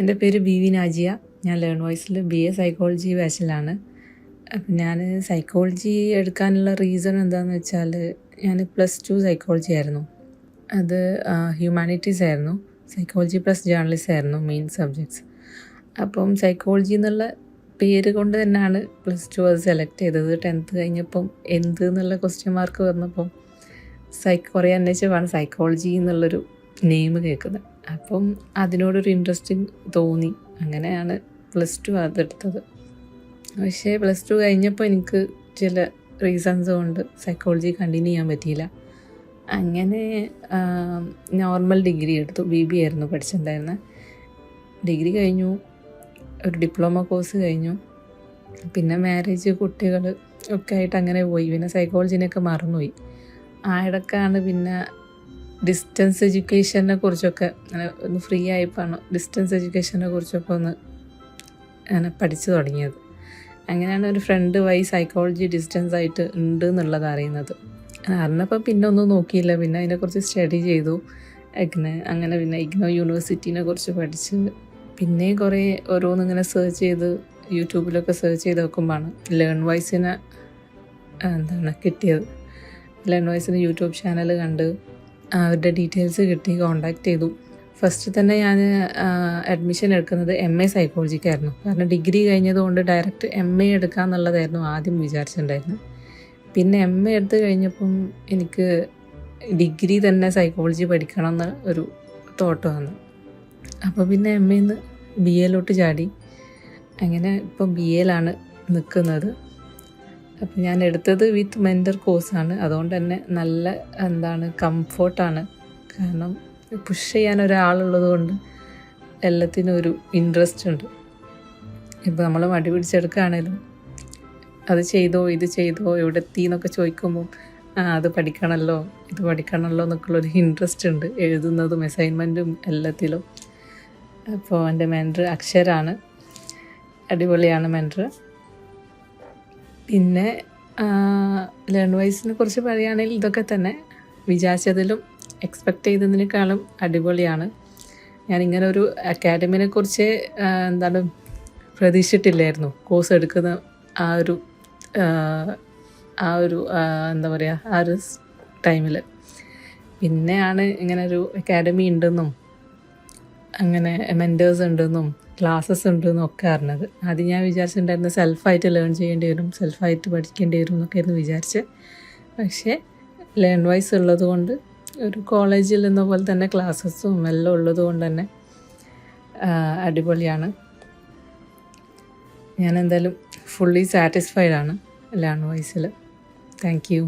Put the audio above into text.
എന്റെ പേര് B V Najiya. ഞാൻ ലേൺ വോയ്സിൽ ബി എ സൈക്കോളജി ബാച്ചിലാണ്. അപ്പം ഞാൻ സൈക്കോളജി എടുക്കാനുള്ള റീസൺ എന്താണെന്ന് വെച്ചാൽ ഞാൻ പ്ലസ് ടു സൈക്കോളജി ആയിരുന്നു. അത് ഹ്യൂമാനിറ്റീസ് ആയിരുന്നു. സൈക്കോളജി പ്ലസ് ജേർണലിസ്റ്റ് ആയിരുന്നു മെയിൻ സബ്ജക്ട്സ്. അപ്പം സൈക്കോളജി എന്നുള്ള പേര് കൊണ്ട് തന്നെയാണ് പ്ലസ് ടു അത് സെലക്ട് ചെയ്തത്. ടെൻത്ത് കഴിഞ്ഞപ്പം എന്ത് എന്നുള്ള ക്വസ്റ്റ്യൻ മാർക്ക് വന്നപ്പം സൈ കുറേ അന്വേഷിച്ചപ്പോൾ സൈക്കോളജി എന്നുള്ളൊരു നെയിം കേൾക്കുന്നത്. അപ്പം അതിനോടൊരു ഇൻട്രസ്റ്റിങ് തോന്നി. അങ്ങനെയാണ് പ്ലസ് ടു അതെടുത്തത്. പക്ഷേ പ്ലസ് ടു കഴിഞ്ഞപ്പോൾ എനിക്ക് ചില റീസൺസ് കൊണ്ട് സൈക്കോളജി കണ്ടിന്യൂ ചെയ്യാൻ പറ്റിയില്ല. അങ്ങനെ നോർമൽ ഡിഗ്രി എടുത്തു. ബി ബി ആയിരുന്നു പഠിച്ചിട്ടുണ്ടായിരുന്നത് ഡിഗ്രി കഴിഞ്ഞു. ഒരു ഡിപ്ലോമ കോഴ്സ് കഴിഞ്ഞു. പിന്നെ മാരേജ് കുട്ടികൾ ഒക്കെ ആയിട്ട് അങ്ങനെ പോയി. പിന്നെ സൈക്കോളജിനെയൊക്കെ മറന്നുപോയി. ആ ഇടക്കാണ് പിന്നെ ഡിസ്റ്റൻസ് എഡ്യൂക്കേഷനെ കുറിച്ചൊക്കെ അങ്ങനെ ഒന്ന് ഫ്രീ ആയപ്പോഴാണ് ഡിസ്റ്റൻസ് എഡ്യൂക്കേഷനെ കുറിച്ചൊക്കെ ഒന്ന് അങ്ങനെ പഠിച്ചു തുടങ്ങിയത്. അങ്ങനെയാണ് ഒരു ഫ്രണ്ട് വൈ സൈക്കോളജി ഡിസ്റ്റൻസ് ആയിട്ട് ഉണ്ട് എന്നുള്ളത് അറിയുന്നത്. അറിഞ്ഞപ്പോൾ പിന്നെ ഒന്നും നോക്കിയില്ല. പിന്നെ അതിനെക്കുറിച്ച് സ്റ്റഡി ചെയ്തു. അങ്ങനെ അങ്ങനെ പിന്നെ ഇഗ്നോ യൂണിവേഴ്സിറ്റീനെ കുറിച്ച് പഠിച്ച് പിന്നെ കുറേ ഓരോന്നിങ്ങനെ സെർച്ച് ചെയ്ത് യൂട്യൂബിലൊക്കെ സെർച്ച് ചെയ്ത് നോക്കുമ്പോഴാണ് ലേൺ വൈസിനെ എന്താണ് കിട്ടിയത്. ലേൺ വൈസിന് യൂട്യൂബ് ചാനൽ കണ്ട് അവരുടെ ഡീറ്റെയിൽസ് കിട്ടി കോണ്ടാക്ട് ചെയ്തു. ഫസ്റ്റ് തന്നെ ഞാൻ അഡ്മിഷൻ എടുക്കുന്നത് എം എ സൈക്കോളജിക്കായിരുന്നു കാരണം ഡിഗ്രി കഴിഞ്ഞതുകൊണ്ട് ഡയറക്റ്റ് എം എ എടുക്കാമെന്നുള്ളതായിരുന്നു ആദ്യം വിചാരിച്ചിട്ടുണ്ടായിരുന്നത് പിന്നെ എം എ എടുത്ത് കഴിഞ്ഞപ്പം എനിക്ക് ഡിഗ്രി തന്നെ സൈക്കോളജി പഠിക്കണം എന്ന് ഒരു തോട്ട് വന്നു. അപ്പോൾ പിന്നെ എം എന്ന് ബി എയിലോട്ട് ചാടി. അങ്ങനെ ഇപ്പോൾ ബി എയിലാണ് നിൽക്കുന്നത് അപ്പം ഞാൻ എടുത്തത് വിത്ത് മെന്റർ കോഴ്സാണ്. അതുകൊണ്ട് തന്നെ നല്ല എന്താണ് കംഫോർട്ടാണ്. കാരണം പുഷ് ചെയ്യാൻ ഒരാളുള്ളത് കൊണ്ട് എല്ലാത്തിനും ഒരു ഇൻട്രസ്റ്റ് ഉണ്ട്. ഇപ്പോൾ നമ്മൾ മടി പിടിച്ചെടുക്കുകയാണേലും അത് ചെയ്തോ ഇത് ചെയ്തോ എവിടെ എത്തി എന്നൊക്കെ ചോദിക്കുമ്പോൾ ആ അത് പഠിക്കണമല്ലോ ഇത് പഠിക്കണമല്ലോ എന്നൊക്കെയുള്ളൊരു ഇൻട്രസ്റ്റ് ഉണ്ട്. എഴുതുന്നതും അസൈൻമെന്റും എല്ലാത്തിലും. അപ്പോൾ എന്റെ മെന്റർ അക്ഷരാണ്. അടിപൊളിയാണ് മെന്റർ പിന്നെ ലേൺ വൈസിനെ കുറിച്ച് പറയുകയാണെങ്കിൽ ഇതൊക്കെ തന്നെ. വിചാരിച്ചതിലും എക്സ്പെക്റ്റ് ചെയ്തതിനേക്കാളും അടിപൊളിയാണ്. ഞാനിങ്ങനെ ഒരു അക്കാഡമിനെ കുറിച്ച് എന്താണ് പ്രതീക്ഷിച്ചിട്ടില്ലായിരുന്നു. കോഴ്സ് എടുക്കുന്ന ആ ഒരു ആ ഒരു എന്താ പറയുക ആ ഒരു ടൈമിൽ പിന്നെയാണ് ഇങ്ങനെ ഒരു അക്കാഡമി ഉണ്ടെന്നും അങ്ങനെ മെന്റേഴ്സ് ഉണ്ടെന്നും ക്ലാസ്സസ് ഉണ്ട് എന്നൊക്കെ അറിഞ്ഞത്. ആദ്യം ഞാൻ വിചാരിച്ചിട്ടുണ്ടായിരുന്നു സെൽഫായിട്ട് ലേൺ ചെയ്യേണ്ടി വരും സെൽഫായിട്ട് പഠിക്കേണ്ടി വരും എന്നൊക്കെ ആയിരുന്നു വിചാരിച്ച് പക്ഷേ ലേൺ വൈസ് ഉള്ളതുകൊണ്ട് ഒരു കോളേജിൽ എന്ന പോലെ തന്നെ ക്ലാസ്സസും എല്ലാം ഉള്ളത് കൊണ്ട് തന്നെ അടിപൊളിയാണ്. ഞാൻ എന്തായാലും ഫുള്ളി സാറ്റിസ്ഫൈഡ് ആണ് ലേൺ വൈസിൽ താങ്ക് യു